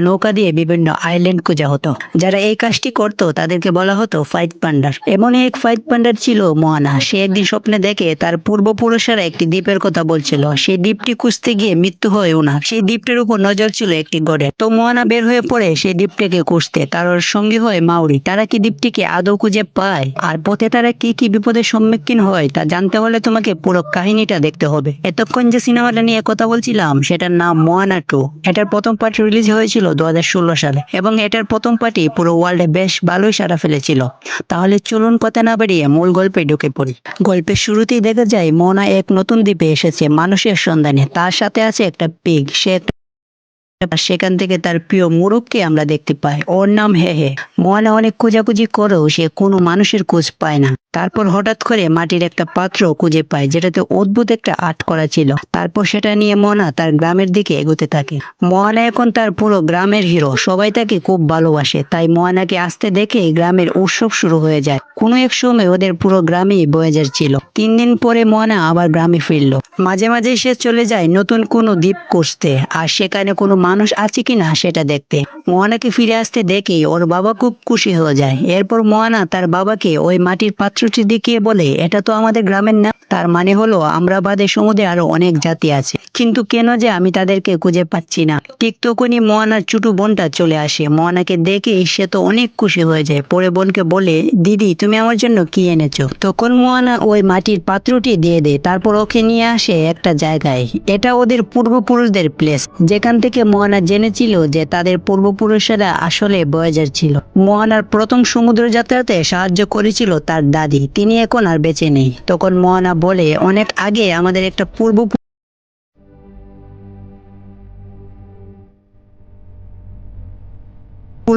নৌকা দিয়ে বিভিন্ন আইল্যান্ড খোঁজা হতো। যারা এই কাজটি করত, তাদেরকে বলা হতো ফাইট পান্ডার এমন এক ফাইট পান্ডার ছিল মোয়ানা সে একদিন স্বপ্নে দেখে তার পূর্বপুরুষেরা একটি দ্বীপের কথা বলছিল। সেই দ্বীপটি খুঁজতে গিয়ে মৃত্যু হয় ওনার। সেই দ্বীপটির উপর নজর ছিল একটি গড়ে। তো মোয়ানা বের হয়ে পড়ে সেই দ্বীপটিকে খুঁজতে। তার সঙ্গী হয় মাউরি। তারা কি দ্বীপটিকে আদৌ খুঁজে পায়? আর পথে তারা কি কি বিপদের সম্মুখীন হয়, তা জানতে হলে তোমাকে পুরো কাহিনীটা দেখতে হবে। এতক্ষণ যে সিনেমাটা নিয়ে কথা বলছিলাম, সেটার নাম মোয়ানা টু। এটার প্রথম পার্ট রিলিজ হয়েছিল দুহাজার ষোলো সালে এবং এটার প্রথম পার্টি পুরো ওয়ার্ল্ডে বেশ ভালোই সারা ফেলেছিল। তাহলে চলুন কথা না বাড়িয়ে মূল গল্পে ঢুকে পড়ি। গল্পের শুরুতেই দেখা যায়, মোনা এক নতুন দ্বীপে এসেছে মানুষের সন্ধানে। তার সাথে আছে একটা পিগ সে সেখান থেকে তার প্রিয় মুরুবকে আমরা দেখতে পাই। ওর নাম হে হে। মোয়ানা অনেক খোঁজাখুঁজি করেও সে কোনো মানুষের খোঁজ পায় না। তারপর হঠাৎ করে মাটির একটা পাত্র খুঁজে পায়, যেটাতে অদ্ভুত একটা আর্ট করা ছিল। তারপর সেটা নিয়ে মোনা তার গ্রামের দিকে এগোতে থাকে। মোয়ানা এখন তার পুরো গ্রামের হিরো। সবাই তাকে খুব ভালোবাসে, তাই মোয়ানাকে আসতে দেখে গ্রামের উৎসব শুরু হয়ে যায়। কোনো এক সময় ওদের পুরো গ্রামেই বয়ে যাচ্ছিল তিন দিন পরে মোয়ানা আবার গ্রামে ফিরলো। মাঝে মাঝে সে চলে যায় নতুন কোনো দ্বীপ খুঁজতে, আর সেখানে কোনো মানুষ আছে কিনা সেটা দেখতে। মোয়ানাকে ফিরে আসতে দেখে ওর বাবা খুব খুশি হয়ে যায়। এরপর মোয়ানা তার বাবাকে ওই মাটির পাত্রটি দেখিয়ে বলে? এটা তো আমাদের গ্রামের না তার মানে হলো আমরা বাদে সমুদ্রে আরও অনেক জাতি আছে। কিন্তু কেন যে আমি তাদেরকে খুঁজে পাচ্ছি না? ঠিক তখনই মোয়ানার ছোট বোনটা চলে আসে। মোয়ানাকে দেখে সে তো অনেক খুশি হয়ে যায়। পরে বোনকে বলে, দিদি, তুমি আমার জন্য কি এনেছো? তখন মোয়ানা ওই মাটির পাত্রটি দিয়ে দেয়। তারপর ওকে নিয়ে আসে একটা জায়গায়। এটা ওদের পূর্বপুরুষদের প্লেস যেখান থেকে মোয়ানা জেনেছিল যে তাদের পূর্বপুরুষেরা আসলে বয়েজার ছিল। মোয়ানার প্রথম সমুদ্র যাত্রাতে সাহায্য করেছিল তার দাদি। তিনি এখন আর বেঁচে নেই। তখন মোহনা বলে অনেক আগে আমাদের একটা পূর্ব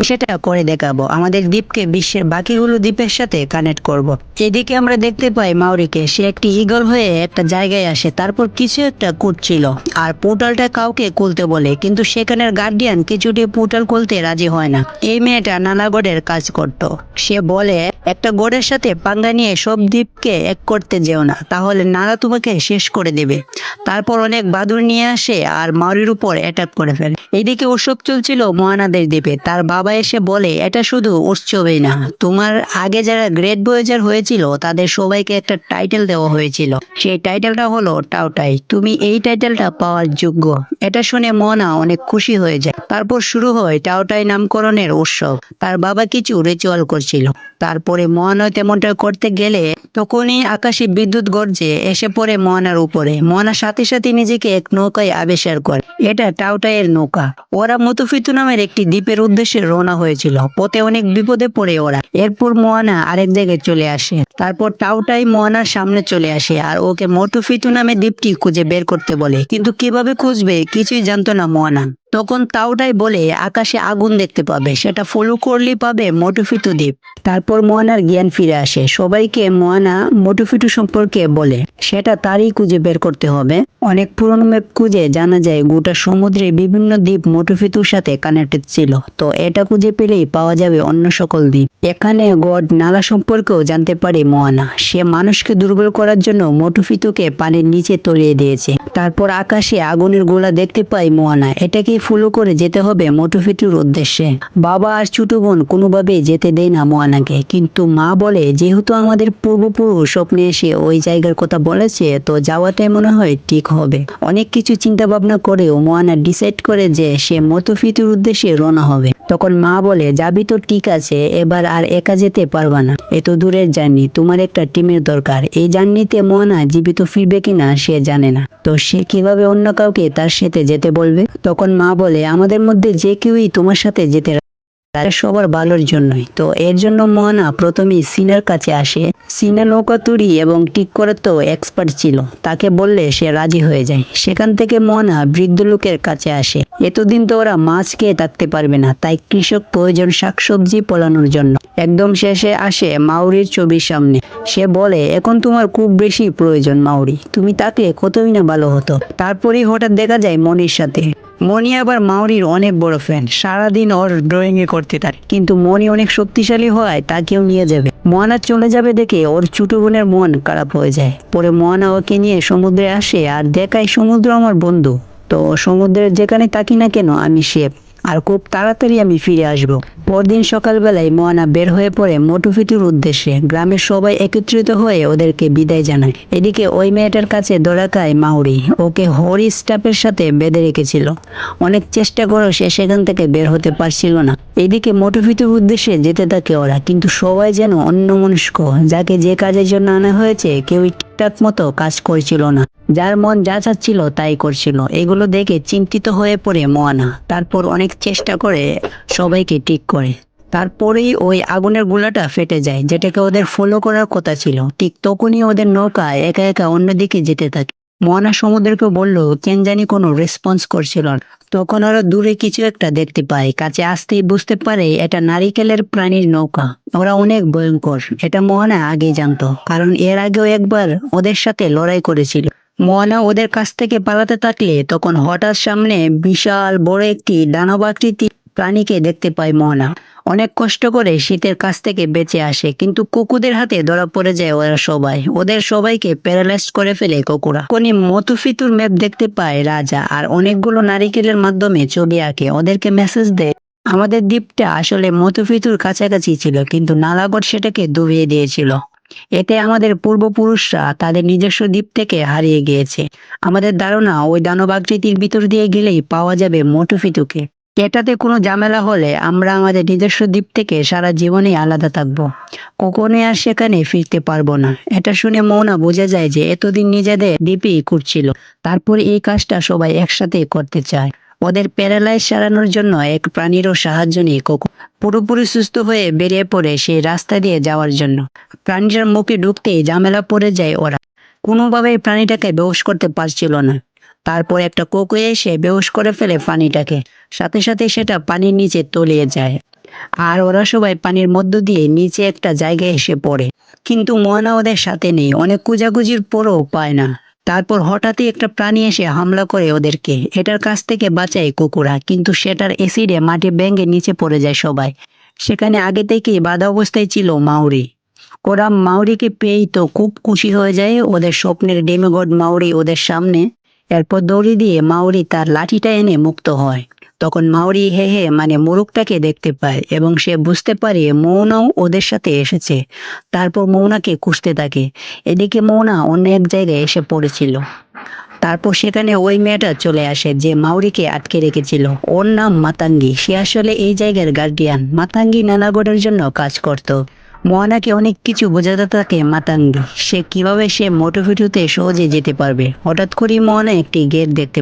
সেটা করে দেখাবো। আমাদের দ্বীপকে বিশ্বের বাকিগুলো দ্বীপের সাথে কানেক্ট করব। এদিকে আমরা দেখতে পাই মাউরিকে সে একটি ইগল হয়ে একটা জায়গায় আসে, তারপর কিছু একটা করছিল আর পোর্টালটা কাউকে খুলতে বলে, কিন্তু সেখানের গার্ডিয়ান কিছুটি পোর্টাল খুলতে রাজি হয় না। এই মেয়েটা নানাগড়ের কাজ করত। সে বলে, একটা গড়ের সাথে পাঙ্গা নিয়ে সব দ্বীপকে এক করতে যেও না, তাহলে নানা তোমাকে শেষ করে দেবে। তারপর অনেক বাদুর নিয়ে আসে আর মাউরির উপর অ্যাটাক করে ফেলে। এইদিকে উৎসব চলছিল মহানাদের দ্বীপে। তার বাবা এসে বলে, এটা শুধু উৎসবই না। তোমার আগে যারা গ্রেট বয়েজার হয়েছিল, তাদের সবাইকে একটা টাইটেল দেওয়া হয়েছিল। সেই টাইটেলটা হলো টাউটাই তুমি এই টাইটেলটা পাওয়ার যোগ্য। এটা শুনে মনা অনেক খুশি হয়ে যায়। তারপর শুরু হয় টাউটাই নামকরণের উৎসব। তার বাবা কিছু রিচুয়াল করছিল। তারপরে মহানা তেমনটা করতে গেলে তখনই আকাশে বিদ্যুৎ গর্জে এসে পড়ে মহানার উপরে। মহানার সাথে সাথে নিজেকে এক নৌকায় আবিষ্কার করে। এটা টাউটাইয়ের নৌকা। ওরা মতুফিতু নামের একটি দ্বীপের উদ্দেশ্যে রওনা হয়েছিল। পথে অনেক বিপদে পড়ে ওরা। এরপর মোয়ানা আরেক জায়গায় চলে আসে। তারপর টাউটাই মোয়ানার সামনে চলে আসে আর ওকে মটুফিতু নামে দ্বীপটি খুঁজে বের করতে বলে। কিন্তু কীভাবে খুঁজবে কিছুই জানতো না মোয়ানা তখন তাওটাই বলে, আকাশে আগুন দেখতে পাবে, সেটা ফলো করলেই পাবে মোটুফিটু দ্বীপ। তারপর মোয়ানার জ্ঞান ফিরে আসে, সবাইকে মোয়ানা মোটুফিটু সম্পর্কে বলে, সেটা তারই খুঁজে বের করতে হবে। অনেক পুরনো ম্যাপ খুঁজে জানা যায়, গোটা সমুদ্রে বিভিন্ন দ্বীপ মোটুফিতুর সাথে কানেক্টেড ছিল। তো এটা খুঁজে পেলেই পাওয়া যাবে অন্য সকল দ্বীপ। এখানে গড নালা সম্পর্কেও জানতে পারে মোয়ানা। সে মানুষকে দুর্বল করার জন্য মোটুফিতুকে পানির নিচে তলিয়ে দিয়েছে। তারপর আকাশে আগুনের গোলা দেখতে পাই মোয়ানা। এটাকে ফলো করে যেতে হবে মোটুফিটুর উদ্দেশ্যে। বাবা আর ছোট বোন কোনোভাবে যেতে দেয় না মোয়ানাকে। কিন্তু মা বলে, যেহেতু আমাদের পূর্বপুরুষ স্বপ্নে এসে ওই জায়গার কথা বলেছে, তো যাওয়াটাই মনে হয় ঠিক হবে। অনেক কিছু চিন্তা ভাবনা করেও মোয়ানা ডিসাইড করে যে সে মোটুফিটুর উদ্দেশ্যে রওনা হবে। তখন মা বলে, যাবি তো ঠিক আছে, এবার আর একা যেতে পারবা না। এত দূরের জার্নি, তোমার একটা টিমের দরকার। এই জার্নিতে মোহনা জীবিত ফিরবে কিনা সে জানে না। তো সে কীভাবে অন্য কাউকে তার সাথে যেতে বলবে? তখন মা বলে, আমাদের মধ্যে যে কেউই তোমার সাথে যেতে তারা সবার ভালোর জন্যই। তো এর জন্য মোহনা প্রথমেই সিনার কাছে আসে। সিনা নৌকা তুরি এবং করে তো এক্সপার্ট ছিল। তাকে বললে সে রাজি হয়ে যায়। সেখান থেকে মোহনা বৃদ্ধ লোকের কাছে আসে। এতদিন তো ওরা মাছ খেয়ে থাকতে পারবে না, তাই কৃষক প্রয়োজন শাকসবজি ফলানোর জন্য। একদম শেষে আসে মাউরির ছবির সামনে। সে বলে, এখন তোমার খুব বেশি প্রয়োজন মাউরি। তুমি তাকে কতই না ভালো হতো। তারপরেই হঠাৎ দেখা যায় মনির সাথে। মনি আবার মাউরির অনেক বড় ফ্যান সারাদিন ওর ড্রয়িং এ করতে থাকে। কিন্তু মনি অনেক শক্তিশালী হওয়ায় তাকেও নিয়ে যাবে। মোয়ানা চলে যাবে দেখে ওর ছোট বোনের মন খারাপ হয়ে যায়। পরে মোয়ানা ওকে নিয়ে সমুদ্রে আসে আর দেখায় সমুদ্র আমার বন্ধু। তো সমুদ্রের যেখানে থাকি না কেন আমি শেফ আর খুব তাড়াতাড়ি আমি ফিরে আসব। পরদিন সকালবেলায় মোয়ানা বের হয়ে পড়ে মোটুফিটুর উদ্দেশ্যে। গ্রামের সবাই একত্রিত হয়ে ওদেরকে বিদায় জানায়। এদিকে ওই মেয়েটার কাছে দৌড়াকায় মাউরি। ওকে হরি স্টাফের সাথে বেঁধে রেখেছিল। অনেক চেষ্টা করেও সে সেখান থেকে বের হতে পারছিল না। এদিকে মোটুফিটুর উদ্দেশ্যে যেতে থাকে ওরা। কিন্তু সবাই যেন অন্যমনস্ক। যাকে যে কাজের জন্য আনা হয়েছে, কেউই ঠিকঠাক মতো কাজ করছিল না। যার মন যা চাচ্ছিল তাই করছিল। এগুলো দেখে চিন্তিত হয়ে পড়ে মোয়ানা। তারপর অনেক চেষ্টা করে সবাইকে ঠিক করে। তারপরেই ওই আগুনের গোলাটা ফেটে যায়, যেটাকে ওদের ফলো করার কথা ছিল। ঠিক তখনই ওদের নৌকা একা একা অন্যদিকে যেতে থাকে। মোয়ানা সমুদ্রকে বলল, কেন জানি কোনো রেসপন্স করছিল তখন ওরা দূরে কিছু একটা দেখতে পায়। কাছে আসতেই বুঝতে পারে এটা নারিকেলের প্রাণীর নৌকা। ওরা অনেক ভয়ঙ্কর। এটা মোহনা আগে জানতো, কারণ এর আগেও একবার ওদের সাথে লড়াই করেছিল। মোহনা ওদের কাছ থেকে পালাতে থাকলে তখন হঠাৎ সামনে বিশাল বড় একটি দানবাকৃতি প্রাণীকে দেখতে পায় মোহনা অনেক কষ্ট করে শীতের কাছ থেকে বেঁচে আসে, কিন্তু কুকুদের হাতে ধরা পড়ে যায় ওরা সবাই। ওদের সবাইকে প্যারালাইজ করে ফেলে কুকুরা কোনি মতুফিতুর ম্যাপ দেখতে পায় রাজা আর অনেকগুলো নারিকেলের মাধ্যমে ছবি আঁকে। ওদেরকে মেসেজ দেয়, আমাদের দ্বীপটা আসলে মতুফিতুর কাছাকাছি ছিল, কিন্তু নালাগড় সেটাকে ডুবিয়ে দিয়েছিল। এতে আমাদের পূর্বপুরুষরা তাদের নিজস্ব দ্বীপ থেকে হারিয়ে গিয়েছে। আমাদের ধারণা ওই দানব আকৃতির ভিতর দিয়ে গেলেই পাওয়া যাবে মটুফিতুকে। এটাতে কোনো ঝামেলা হলে আমরা আমাদের নিজস্ব দ্বীপ থেকে সারা জীবনেই আলাদা থাকব। কখনোই আর সেখানে ফিরতে পারব না। এটা শুনে মৌনা বোঝা যায় যে এতদিন নিজেদের দ্বীপেই করছিল তারপর এই কাজটা সবাই একসাথে করতে চায়। ওদের প্যারালাইজ সারানোর জন্য এক প্রাণীরও সাহায্য নিয়ে কোকো পুরোপুরি সুস্থ হয়ে বেরিয়ে পড়ে সেই রাস্তা দিয়ে যাওয়ার জন্য। প্রাণীটার মুখে ঢুকতেই ঝামেলা পড়ে যায় ওরা। কোনোভাবেই প্রাণীটাকে বেহুশ করতে পারছিল না। তারপর একটা কোকো এসে বেহুশ করে ফেলে পানিটাকে সাথে সাথে সেটা পানির নিচে তলিয়ে যায়। আর ওরা সবাই পানির মধ্য দিয়ে নিচে একটা জায়গায় এসে পড়ে। কিন্তু মোয়ানা ওদের সাথে নেই। অনেক কুজাকুজির পরও পায় না। তারপর হঠাৎই একটা প্রাণী এসে হামলা করে ওদেরকে। এটার কাছ থেকে বাঁচায় কুকুরা কিন্তু সেটার এসিডে মাটি ব্যাঙ্গে নিচে পড়ে যায় সবাই। সেখানে আগে থেকেই বাধা অবস্থায় ছিল মাউরি। ওরা মাউরিকে পেয়েই তো খুব খুশি হয়ে যায়, ওদের স্বপ্নের ডেমিগড মাউরি ওদের সামনে। এরপর দড়ি দিয়ে মাউরি তার লাঠিটা এনে মুক্ত হয়। তখন মাউরি হে হে মানে মোরগটাকে দেখতে পায় এবং সে বুঝতে পারে মৌনাও ওদের সাথে এসেছে। তারপর মৌনাকে খুঁজতে থাকে। এদিকে মৌনা অন্য এক জায়গায় এসে পড়েছিল। তারপর সেখানে ওই মেয়েটা চলে আসে যে মাউরিকে আটকে রেখেছিল। ওর নাম মাতাঙ্গি। সে আসলে এই জায়গার গার্ডিয়ান মাতাঙ্গি নানাগড়ের জন্য কাজ করত। মোয়ানাকে অনেক কিছু বোঝাতে থাকে মাতাঙ্গি। সে কীভাবে সে মোটোফিটুতে সহজে যেতে পারবে। হঠাৎ করেই মোয়ানা একটি গেট দেখতে।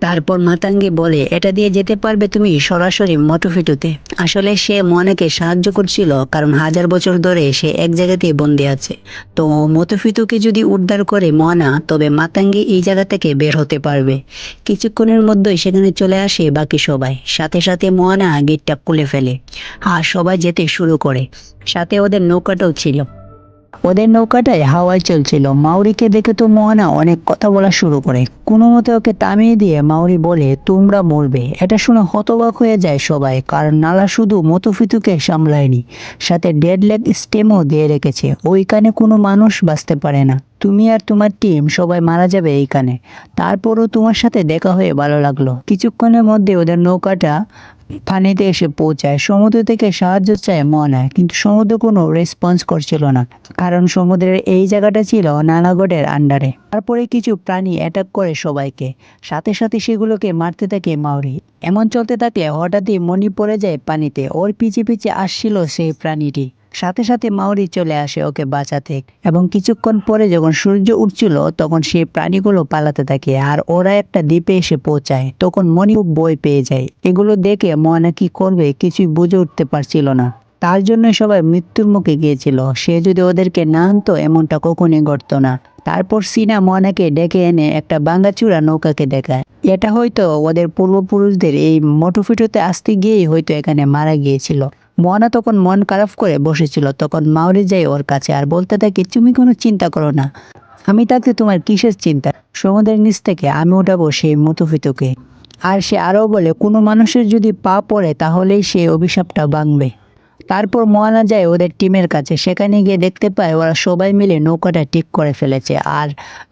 তারপর মাতাঙ্গি বলে, এটা দিয়ে যেতে পারবে তুমি সরাসরি মটোফিটুতে আসলে সে মনেকে সাহায্য করছিল, কারণ হাজার বছর ধরে সে এক জায়গাতেই বন্দি আছে। তো মতফিতুকে যদি উদ্ধার করে মনা, তবে মাতাঙ্গি এই জায়গা থেকে বের হতে পারবে। কিছুক্ষণের মধ্যেই সেখানে চলে আসে বাকি সবাই। সাথে সাথে মোয়ানা গেটটা খুলে ফেলে, আর সবাই যেতে শুরু করে। সাথে ওদের নৌকাটাও ছিল। ওদের নৌকাটায় হাওয়ায় চলছিল। মাউরিকে দেখে তো মোহনা অনেক কথা বলা শুরু করে। কোনো মতে ওকে থামিয়ে দিয়ে মাউরি বলে, তোমরা মরবে। এটা শুনে হতবাক হয়ে যায় সবাই, কারণ নালা শুধু মতফিতুকে সামলায়নি, সাথে ডেড লেগ স্টেমও দিয়ে রেখেছে। ওইখানে কোনো মানুষ বাঁচতে পারে না। তুমি আর তোমার টিম সবাই মারা যাবে এইখানে। তারপরও তোমার সাথে দেখা হয়ে ভালো লাগল। কিছুক্ষণের মধ্যে ওদের নৌকাটা পানিতে এসে পৌঁছায়। সমুদ্র থেকে সাহায্য চায় মনায় কিন্তু সমুদ্র কোনো রেসপন্স করছিল না, কারণ সমুদ্রের এই জায়গাটা ছিল নানাগড়ের আন্ডারে। তারপরে কিছু প্রাণী অ্যাটাক করে সবাইকে, সাথে সাথে সেগুলোকে মারতে থাকে মাউরি। এমন চলতে থাকলে হঠাৎই মনি পড়ে যায় পানিতে, ওর পিছে পিছে আসছিল সেই প্রাণীটি। সাথে সাথে মাউরি চলে আসে ওকে বাঁচাতে। এবং কিছুক্ষণ পরে যখন সূর্য উঠছিল, তখন সে প্রাণীগুলো পালাতে থাকে আর ওরা একটা দ্বীপে এসে পৌঁছায়। তখন মনি খুব বই পেয়ে যায়। এগুলো দেখে ময়না কি করবে কিছুই বুঝে উঠতে পারছিল না। তার জন্য সবাই মৃত্যুর মুখে গিয়েছিল। সে যদি ওদেরকে না আনতো, এমনটা কখনই ঘটতো না। তারপর সিনা মনাকে ডেকে এনে একটা বাঙ্গাচুরা নৌকাকে দেখায়। এটা হয়তো ওদের পূর্বপুরুষদের এই মোটুফিটুতে আসতে গিয়েই হয়তো এখানে মারা গিয়েছিল। মনা তখন মন খারাপ করে বসেছিল। তখন মাউরি যায় ওর কাছে আর বলতে থাকে, তুমি কোনো চিন্তা করো না। আমি থাকতে তোমার কিসের চিন্তা? সমুদ্রের নিচ থেকে আমি উঠাবো সেই মুতুফিতুকে আর সে আরও বলে, কোনো মানুষের যদি পা পড়ে, তাহলেই সে অভিশাপটা ভাঙবে। তারপর মোয়ানা যায় ওদের টিমের কাছে। সেখানে গিয়ে দেখতে পায় ওরা সবাই মিলে নৌকাটা ঠিক করে ফেলেছে আর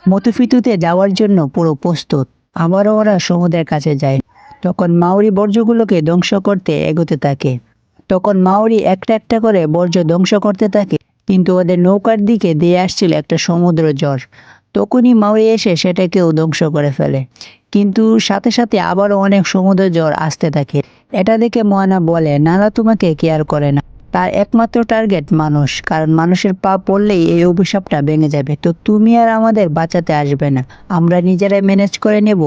মতুফিতুতে যাওয়ার জন্য পুরো প্রস্তুত। আবারও ওরা সমুদ্রের কাছে যায়। তখন মাউরি বর্জ্যগুলোকে ধ্বংস করতে এগোতে থাকে। তখন মাউরি একটা একটা করে বর্জ্য ধ্বংস করতে থাকে, কিন্তু ওদের নৌকার দিকে দিয়ে আসছিল একটা সমুদ্র জ্বর তখনই মাউরি এসে সেটাকেও ধ্বংস করে ফেলে। কিন্তু সাথে সাথে আবারও অনেক সমুদ্র জ্বর আসতে থাকে। এটা দেখে মোয়ানা বলে নালা তোমাকে কেয়ার করে না। তার একমাত্র টার্গেট মানুষ, কারণ মানুষের পা পড়লেই এই অভিশাপটা ভেঙে যাবে। তো তুমি আর আমাদের বাঁচাতে আসবে না। আমরা নিজেরাই ম্যানেজ করে নেব।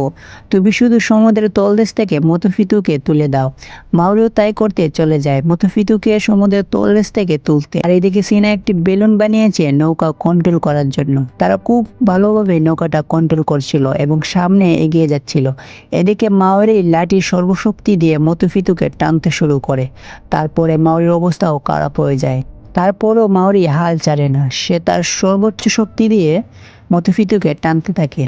তুমি শুধু সমুদ্রের তলদেশ থেকে মতফিতুকে তুলে দাও। মাউরিও তাই করতে চলে যায়। মতফিতুকে সমুদ্রের তলদেশ থেকে তুলতে। আর এদিকে সিনা একটি বেলুন বানিয়েছে নৌকা কন্ট্রোল করার জন্য। তারা খুব ভালোভাবে নৌকাটা কন্ট্রোল করছিল এবং সামনে এগিয়ে যাচ্ছিল। এদিকে মাউরি লাঠির সর্বশক্তি দিয়ে মতফিতুকে টানতে শুরু করে। তারপরে মাউরির অবস্থাও খারাপ হয়ে যায়। তারপরও মাউরি হাল ছাড়ে না। সে তার সর্বোচ্চ শক্তি দিয়ে মতফিতুকে টানতে থাকে।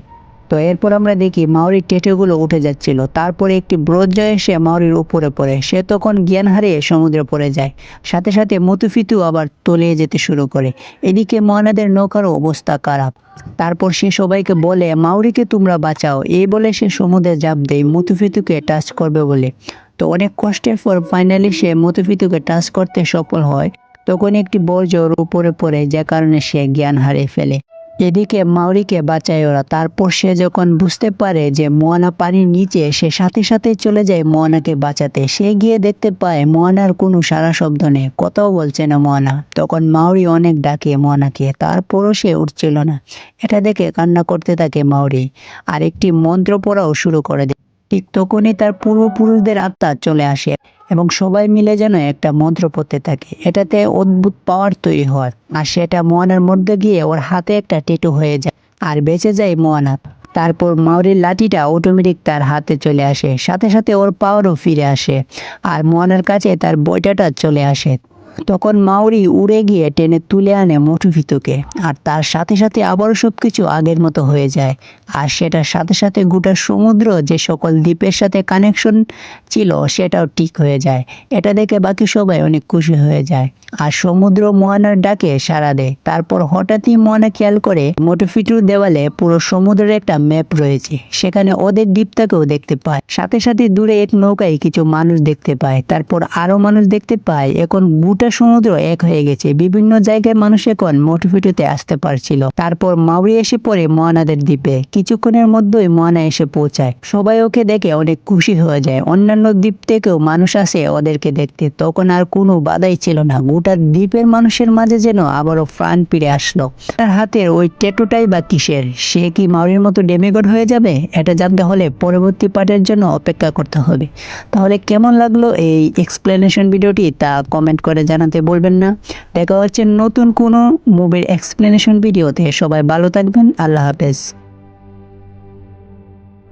তো এরপর আমরা দেখি মাউরির টেটেগুলো উঠে যাচ্ছিল। তারপরে একটি ব্রজ এসে মাউরির উপরে পড়ে। সে তখন জ্ঞান হারিয়ে সমুদ্রে পড়ে যায়। সাথে সাথে মতুফিতু আবার তলিয়ে যেতে শুরু করে। এদিকে মহানাদের নৌকারও অবস্থা খারাপ। তারপর সে সবাইকে বলে, মাউরিকে তোমরা বাঁচাও। এই বলে সে সমুদ্রে জাপ দেয়। মতুফিতুকে টাচ করবে বলে। তো অনেক কষ্টের পর ফাইনালি সে মতুফিতুকে টাচ করতে সফল হয়। তখন একটি বর্জ্য ওর উপরে পড়ে যে কারণে সে জ্ঞান হারিয়ে ফেলে। এদিকে মাউরিকে বাঁচায় ওরা। তারপর সে যখন বুঝতে পারে যে মোয়ানা পানির নিচে, সে সাথে সাথে চলে যায় মোয়ানাকে বাঁচাতে। সে গিয়ে দেখতে পায় মোয়ানার কোনো সারা শব্দ নেই, কথাও বলছে না মোয়ানা তখন মাউরি অনেক ডাকে মোয়ানাকে তারপরও সে উঠছিল না। এটা দেখে কান্না করতে থাকে মাউরি। আর একটি মন্ত্র পড়াও শুরু করে দেয়। ঠিক তখনই তার পূর্বপুরুষদের আত্মা চলে আসে এবং সবাই মিলে যেন একটা মন্ত্র পড়তে থাকে। এটাতে অদ্ভুত পাওয়ার তৈরি হয় আর সেটা মোয়ানার মধ্যে গিয়ে ওর হাতে একটা টেটু হয়ে যায় আর বেঁচে যায় মোয়ানা তারপর মাউরির লাঠিটা অটোমেটিক তার হাতে চলে আসে। সাথে সাথে ওর পাওয়ারও ফিরে আসে আর মোয়ানার কাছে তার বইটাটা চলে আসে। তখন মাউরি উড়ে গিয়ে টেনে তুলে আনে মটুফিতুকে আর তার সাথে সাথে আবারও সব কিছু আগের মতো হয়ে যায়। আর সেটার সাথে সাথে গোটা সমুদ্র যে সকল দ্বীপের সাথে কানেকশন ছিল, সেটাও ঠিক হয়ে যায়। এটা দেখে বাকি সবাই অনেক খুশি হয়ে যায়। আর সমুদ্র মোয়ানার ডাকে সাড়া দেয়। তারপর হঠাৎই মোয়ানা খেয়াল করে মোটুফিটুর দেওয়ালে পুরো সমুদ্রের একটা ম্যাপ রয়েছে। সেখানে ওদের দ্বীপটাকেও দেখতে পায়। সাথে সাথে দূরে এক নৌকায় কিছু মানুষ দেখতে পায়। তারপর আরও মানুষ দেখতে পায়। এখন গোটা সমুদ্র এক হয়ে গেছে। বিভিন্ন জায়গায় মানুষ এখন মোটুফিটুতে আসতে পারছিল। তারপর মাউরি এসে পড়ে মোয়ানাদের দ্বীপে। কিছুক্ষণের মধ্যেই মোয়ানা এসে পৌঁছায়। সবাই ওকে দেখে অনেক খুশি হয়ে যায়। অন্যান্য দ্বীপ থেকেও মানুষ আসে ওদেরকে দেখতে। তখন আর কোনো বাধাই ছিল না। গোটা দ্বীপের মানুষের মাঝে যেন আবারও প্রাণ ফিরে আসলো। তার হাতের ওই ট্যাটুটাই বা কিসের? সে কি মাউরির মতো ডেমিগড হয়ে যাবে? এটা জানতে হলে পরবর্তী পার্টের জন্য অপেক্ষা করতে হবে। তাহলে কেমন লাগল এই এক্সপ্লেনেশন ভিডিওটি তা কমেন্ট করে জানাতে বলবেন না। দেখা হচ্ছে নতুন কোনো মুভির এক্সপ্লেনেশন ভিডিওতে সবাই ভালো থাকবেন। আল্লাহ হাফেজ।